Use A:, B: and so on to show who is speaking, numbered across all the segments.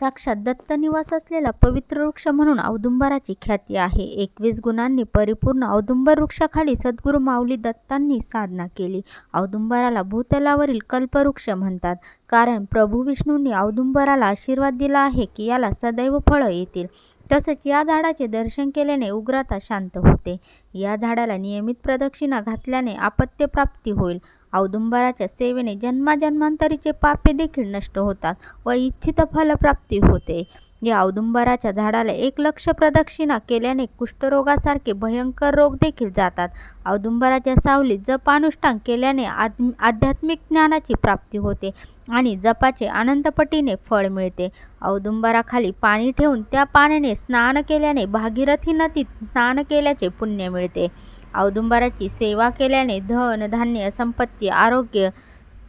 A: साक्षात दत्तनिवास असलेला पवित्र वृक्ष म्हणून औदुंबराची ख्याती आहे. एकवीस गुणांनी परिपूर्ण औदुंबर वृक्षाखाली सद्गुरू माऊली दत्तांनी साधना केली. औदुंबराला भूतलावरील कल्पवृक्ष म्हणतात. कारण प्रभू विष्णूंनी औदुंबराला आशीर्वाद दिला आहे की याला सदैव फळं येतील. तसेच या झाडाचे दर्शन केल्याने उग्रता शांत होते. या झाडाला नियमित प्रदक्षिणा घातल्याने आपत्यप्राप्ती होईल. औदुंबराच्या सेवेने जन्माजन्मांतरीचे पापे देखील नष्ट होतात व इच्छित फलप्राप्ती होते. या औदुंबराच्या झाडाला एक लक्ष प्रदक्षिणा केल्याने कुष्ठरोगासारखे भयंकर रोग देखील जातात. औदुंबराच्या सावलीत जप अनुष्ठान केल्याने आध्म आध्यात्मिक ज्ञानाची प्राप्ती होते आणि जपाचे अनंतपटीने फळ मिळते. औदुंबराखाली पाणी ठेवून त्या पाण्याने स्नान केल्याने भागीरथी नदीत स्नान केल्याचे पुण्य मिळते. औदुंबराची सेवा केल्याने धन धान्य संपत्ती आरोग्य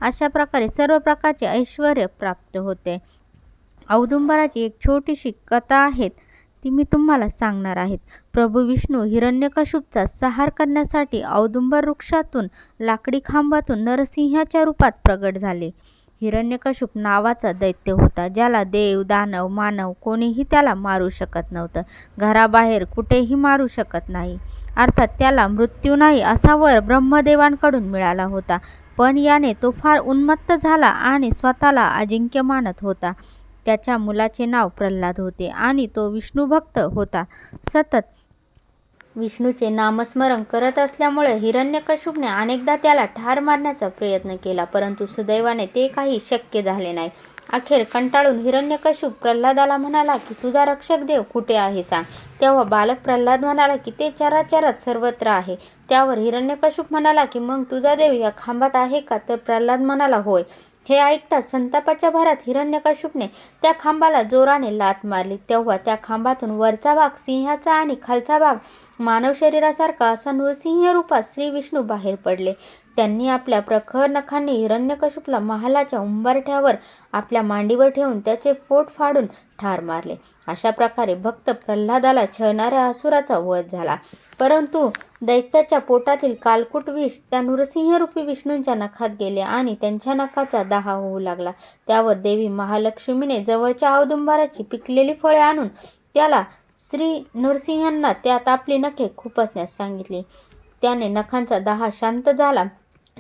A: अशा प्रकारे सर्व प्रकारचे ऐश्वर प्राप्त होते. औदुंबराची एक छोटीशी कथा आहेत ती मी तुम्हाला सांगणार आहेत. प्रभू विष्णू हिरण्यकशुपचा सहार करण्यासाठी औदुंबर वृक्षातून लाकडी खांबातून नरसिंहाच्या रूपात प्रगट झाले. हिरण्यकशुप नावाचा दैत्य होता ज्याला देव दानव मानव कोणीही त्याला मारू शकत नव्हतं. घराबाहेर कुठेही मारू शकत नाही. अर्थात त्याला मृत्यू नाही असा वर ब्रह्मदेवांकडून मिळाला होता. पण याने तो फार उन्मत्त झाला आणि स्वतःला अजिंक्य मानत होता. त्याच्या मुलाचे नाव प्रल्हाद होते आणि तो विष्णुभक्त होता. सतत विष्णूचे नामस्मरण करत असल्यामुळे हिरण्यकश्यपने अनेकदा त्याला ठार मारण्याचा प्रयत्न केला परंतु सुदैवाने ते काही शक्य झाले नाही. अखेर कंटाळून हिरण्यकश्यप प्रल्हादाला म्हणाला की तुझा रक्षक देव कुठे आहे सांग. तेव्हा बालक प्रल्हाद म्हणाला की ते चराचरात सर्वत्र आहे. त्यावर हिरण्यकश्यप म्हणाला की मग तुझा देव या खांबात आहे का? तर प्रल्हाद म्हणाला होय. हे ऐकताच संतापाच्या भरात हिरण्यकश्यपने त्या खांबाला जोराने लात मारली. तेव्हा त्या खांबातून वरचा भाग सिंहाचा आणि खालचा भाग मानव शरीरासारखा असा नृसिंह रूपात श्री विष्णू बाहेर पडले. त्यांनी आपल्या प्रखर नखांनी हिरण्यकश्यपला महालाच्या उंबरठ्यावर आपल्या मांडीवर ठेवून त्याचे पोट फाडून ठार मारले. अशा प्रकारे भक्त प्रल्हादाला छळणाऱ्या असुराचा वध झाला. परंतु दैत्याच्या पोटातील कालकुट विष त्या नृसिंहरूपी विष्णूंच्या नखात गेले आणि त्यांच्या नखाचा दाह होऊ लागला. त्यावर देवी महालक्ष्मीने जवळच्या औदुंबराची पिकलेली फळे आणून त्याला श्री नृसिंहांना त्यात आपली नखे खुपसण्यास सांगितली. त्याने नखांचा दाह शांत झाला.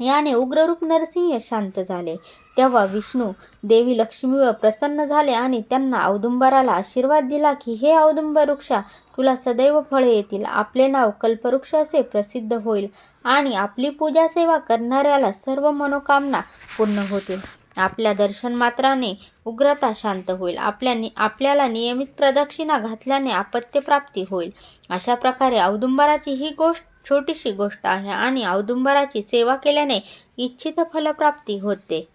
A: याने उग्ररूप नरसिंह शांत झाले. तेव्हा विष्णू देवी लक्ष्मीवर प्रसन्न झाले आणि त्यांना औदुंबराला आशीर्वाद दिला की हे औदुंबर वृक्षा तुला सदैव फळे येतील. आपले नाव कल्पवृक्ष असे प्रसिद्ध होईल आणि आपली पूजा सेवा करणाऱ्याला सर्व मनोकामना पूर्ण होतील. आपल्या दर्शन मात्राने उग्रता शांत होईल. आपल्या नि आपल्याला नियमित प्रदक्षिणा घातल्याने आपत्यप्राप्ती होईल. अशा प्रकारे औदुंबराची ही गोष्ट छोटीशी गोष्ट आहे आणि औदुंबराची सेवा केल्याने इच्छित फलप्राप्ती होते.